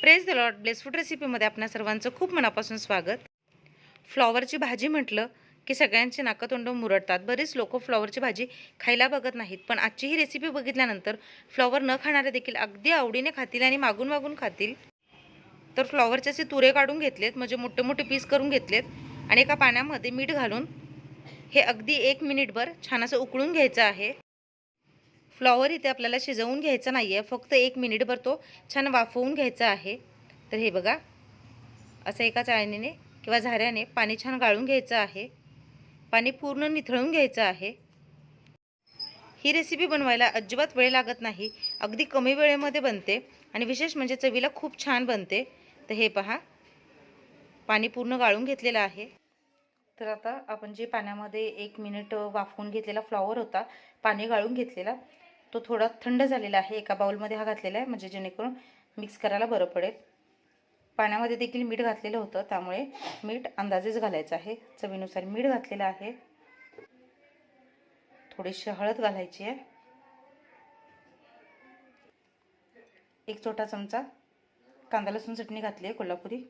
Press the lot bless food रेसिपीमध्ये आपल्या सर्वांचं खूप मनापासून स्वागत. फ्लॉवरची भाजी म्हटलं की सगळ्यांचे नाकतोंड मुरडतात. बरेच लोक फ्लॉवरची भाजी खायला बघत नाहीत. पण आजची ही रेसिपी बघितल्यानंतर फ्लॉवर न खाणारे देखील अगदी आवडीने खातील आणि मागून मागून खातील. तर फ्लॉवरचे असे तुरे काढून घेतलेत म्हणजे मोठे मोठे पीस करून घेतलेत आणि एका पाण्यामध्ये मीठ घालून हे अगदी एक मिनिटभर छान असं उकळून घ्यायचं आहे. फ्लॉवर इथे आपल्याला शिजवून घ्यायचा नाही आहे फक्त एक मिनिटभर तो छान वाफवून घ्यायचा आहे. तर हे बघा असं एका चाळणीने किंवा झाऱ्याने पाणी छान गाळून घ्यायचं आहे. पाणी पूर्ण निथळून घ्यायचं आहे. ही रेसिपी बनवायला अजिबात वेळ लागत नाही. अगदी कमी वेळेमध्ये बनते आणि विशेष म्हणजे चवीला खूप छान बनते. तर हे पहा पाणी पूर्ण गाळून घेतलेलं आहे. तर आता आपण जे पाण्यामध्ये एक मिनिट वाफवून घेतलेला फ्लॉवर होता पाणी गाळून घेतलेला तो थोडा थंड झालेला आहे एका बाउलमध्ये हा घातलेला आहे म्हणजे जेणेकरून मिक्स करायला बरं पडेल. पाण्यामध्ये देखील मीठ घातलेलं होतं त्यामुळे मीठ अंदाजेच घालायचं आहे. चवीनुसार मीठ घातलेलं आहे. थोडीशी हळद घालायची आहे. एक छोटा चमचा कांदा लसूण चटणी घातली आहे कोल्हापुरी.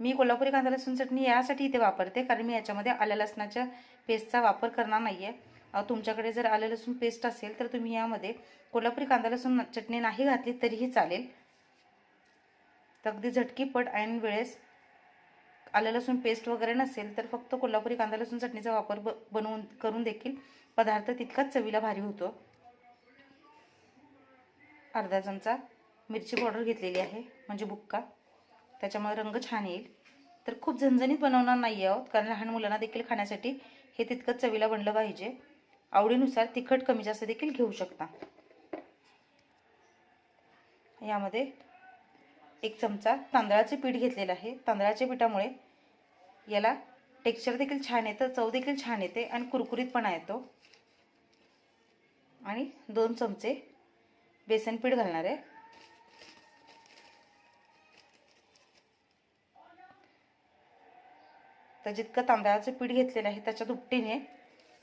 मी कोल्हापुरी कांदा लसूण चटणी यासाठी इथे वापरते कारण मी याच्यामध्ये आल्या लसणाच्या पेस्टचा वापर करणार नाही आहे तुमच्याकडे जर आलं लसूण पेस्ट असेल तर तुम्ही यामध्ये कोल्हापुरी कांदा लसूण चटणी नाही घातली तरीही चालेल. तर अगदी झटकीपट ऐन वेळेस आलं लसूण पेस्ट वगैरे नसेल तर फक्त कोल्हापुरी कांदा लसूण चटणीचा वापर ब बनवून करून देखील पदार्थ तितकाच चवीला भारी होतो. अर्धा चमचा मिरची पावडर घेतलेली आहे म्हणजे बुक्का. त्याच्यामुळे रंग छान येईल. तर खूप झणझणीत बनवणार नाही आहोत कारण लहान मुलांना देखील खाण्यासाठी हे तितकंच चवीला बनलं पाहिजे. आवडीनुसार तिखट कमी जास्त देखील घेऊ शकता. यामध्ये एक चमचा तांदळाचे पीठ घेतलेलं आहे. तांदळाच्या पिठामुळे याला टेक्स्चर देखील छान येतं चव देखील छान येते आणि कुरकुरीतपणा येतो. आणि दोन चमचे बेसन पीठ घालणार आहे. तर जितकं तांदळाचं पीठ घेतलेलं आहे त्याच्या दुपटीने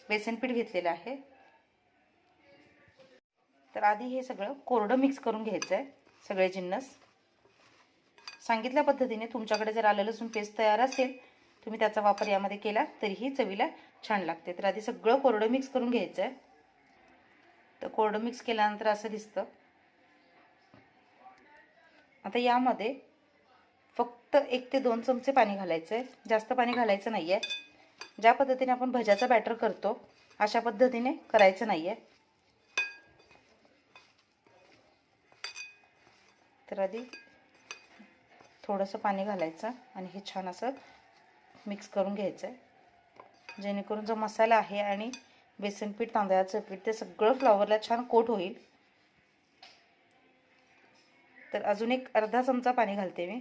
बेसनपीठ घेतलेलं आहे. तर आधी हे सगळं कोरडं मिक्स करून घ्यायचं आहे सगळे जिन्नस. सांगितल्या पद्धतीने तुमच्याकडे जर आलं लसूण पेस्ट तयार असेल तुम्ही त्याचा वापर यामध्ये केला तरीही चवीला छान लागते. तर आधी सगळं कोरडं मिक्स करून घ्यायचं आहे तर कोरडं मिक्स केल्यानंतर असं दिसतं. आता यामध्ये फक्त एक ते दोन चमचे पाणी घालायचं आहे जास्त पाणी घालायचं नाही आहे ज्या पद्धतीने आपण भज्याचा बॅटर करतो अशा पद्धतीने करायचं नाही आहे तर आधी थोडंसं पाणी घालायचं आणि हे छान असं मिक्स करून घ्यायचं आहे जेणेकरून जो मसाला आहे आणि बेसन पीठ तांदळाचं पीठ ते सगळं फ्लॉवरला छान कोट होईल. तर अजून एक अर्धा चमचा पाणी घालते मी.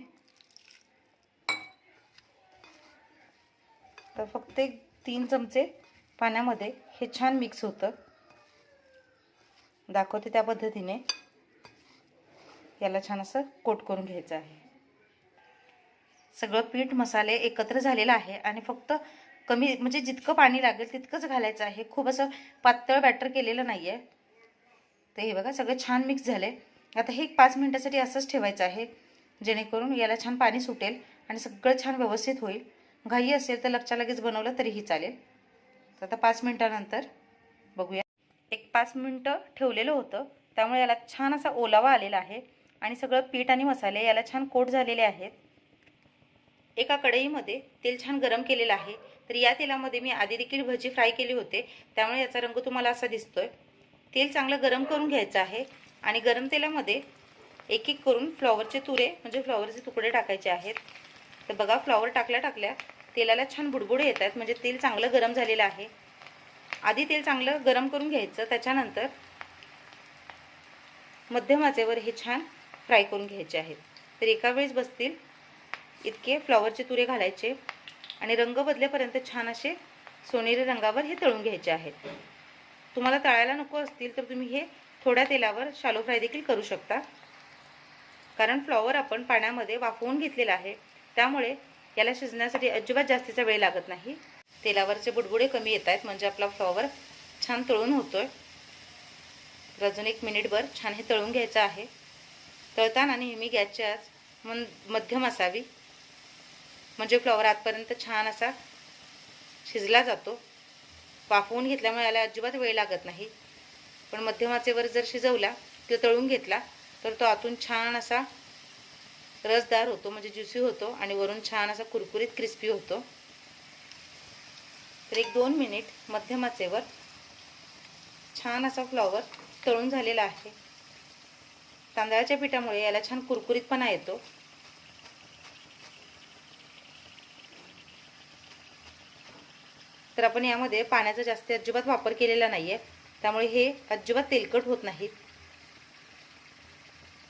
तर फक्त एक तीन चमचे पाण्यामध्ये हे छान मिक्स होतं. दाखवते त्या पद्धतीने. याला छान असं कोट करून घ्यायचं आहे. सगळं पीठ मसाले एकत्र झालेलं आहे आणि फक्त कमी म्हणजे जितकं पाणी लागेल तितकंच घालायचं आहे. खूप असं पातळ बॅटर केलेलं नाही आहे तर हे बघा सगळं छान मिक्स झाले आता हे एक पाच मिनटासाठी असंच ठेवायचं आहे. जेणेकरून याला छान पाणी सुटेल आणि सगळं छान व्यवस्थित होईल. घाई असेल तर लक्षात लगेच बनवलं तरीही चालेल. तर आता पाच मिनटानंतर बघूया. एक पाच मिनटं ठेवलेलं होतं. त्यामुळे याला छान असा ओलावा आलेला आहे आणि सगळं पीठ आणि मसाले याला छान कोट झालेले आहेत. एका कढईमध्ये तेल छान गरम केलेलं आहे. तर या तेलामध्ये मी आधी देखील भजी फ्राय केली होते. त्यामुळे याचा रंग तुम्हाला असा दिसतोय. तेल चांगलं गरम करून घ्यायचं आहे आणि गरम तेलामध्ये एक एक करून फ्लॉवरचे तुरे म्हणजे फ्लॉवरचे तुकडे टाकायचे आहेत. तर बघा फ्लॉवर टाकल्या टाकल्या तेलाला छान बुडबुडे येत आहेत म्हणजे तेल चांगलं गरम झालेलं आहे. आधी तेल चांगलं गरम करून घ्यायचं. त्याच्यानंतर मध्यम आचेवर हे छान फ्राय करून घ्यायचे आहेत. तर एका वेळेस बसतील. इतके फ्लॉवरचे तुरे घालायचे. आणि रंग बदलेपर्यंत छान असे सोनेरी रंगावर हे तळून घ्यायचे आहेत. तुम्हाला तळायला नको असतील तर तुम्ही हे थोड्या तेलावर शालो फ्राय देखील करू शकता. कारण फ्लॉवर आपण पाण्यामध्ये वाफवून घेतलेला आहे. त्यामुळे याला शिजण्यासाठी अजिबात जास्तीचा वेळ लागत नाही. तेलावरचे बुडबुडे कमी येत आहेत म्हणजे आपला फ्लॉवर छान तळून होतोय. तर अजून एक मिनिटभर छान हे तळून घ्यायचं आहे. तळताना नेहमी गॅसची आज मन मध्यम असावी. म्हणजे फ्लॉवर आतपर्यंत छान असा शिजला जातो. वाफवून घेतल्यामुळे याला अजिबात वेळ लागत नाही. पण मध्यमाचेवर जर शिजवला किंवा तळून घेतला तर तो आतून छान असा रसदार होतो म्हणजे ज्युसी होतो आणि वरून छान असा कुरकुरीत क्रिस्पी होतो. तर एक दोन मिनिट मध्यम आचेवर छान असा फ्लॉवर तळून झालेला आहे. तांदळाच्या पिठामुळे याला छान कुरकुरीतपणा येतो. तर आपण यामध्ये पाण्याचा जास्त अजिबात वापर केलेला नाही आहे त्यामुळे हे अजिबात तेलकट होत नाहीत.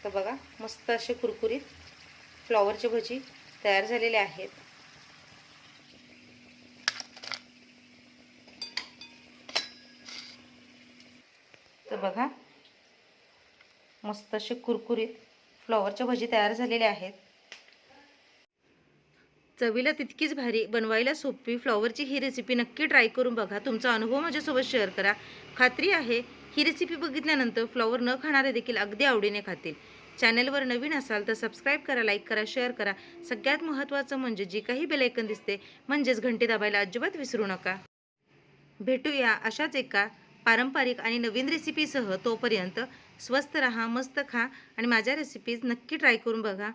तर बघा मस्त असे कुरकुरीत फ्लॉवरची भजी तयार झालेले आहेत. तर बघा मस्त असे कुरकुरीत फ्लॉवरच्या भजी तयार झालेल्या आहेत. चवीला तितकीच भारी बनवायला सोपी फ्लॉवरची ही रेसिपी नक्की ट्राय करून बघा. तुमचा अनुभव माझ्यासोबत शेअर करा. खात्री आहे ही रेसिपी बघितल्यानंतर फ्लॉवर न खाणारे देखील अगदी आवडीने खातील. चॅनलवर नवीन असाल तर सबस्क्राईब करा लाईक करा शेअर करा. सगळ्यात महत्त्वाचं म्हणजे जी काही बेलायकन दिसते म्हणजेच घंटी दाबायला अजिबात विसरू नका. भेटूया अशाच एका पारंपरिक आणि नवीन रेसिपीसह तोपर्यंत स्वस्त रहा मस्त खा आणि माझ्या रेसिपीज नक्की ट्राय करून बघा.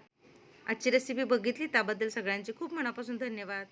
आजची रेसिपी बघितली त्याबद्दल सगळ्यांचे खूप मनापासून धन्यवाद.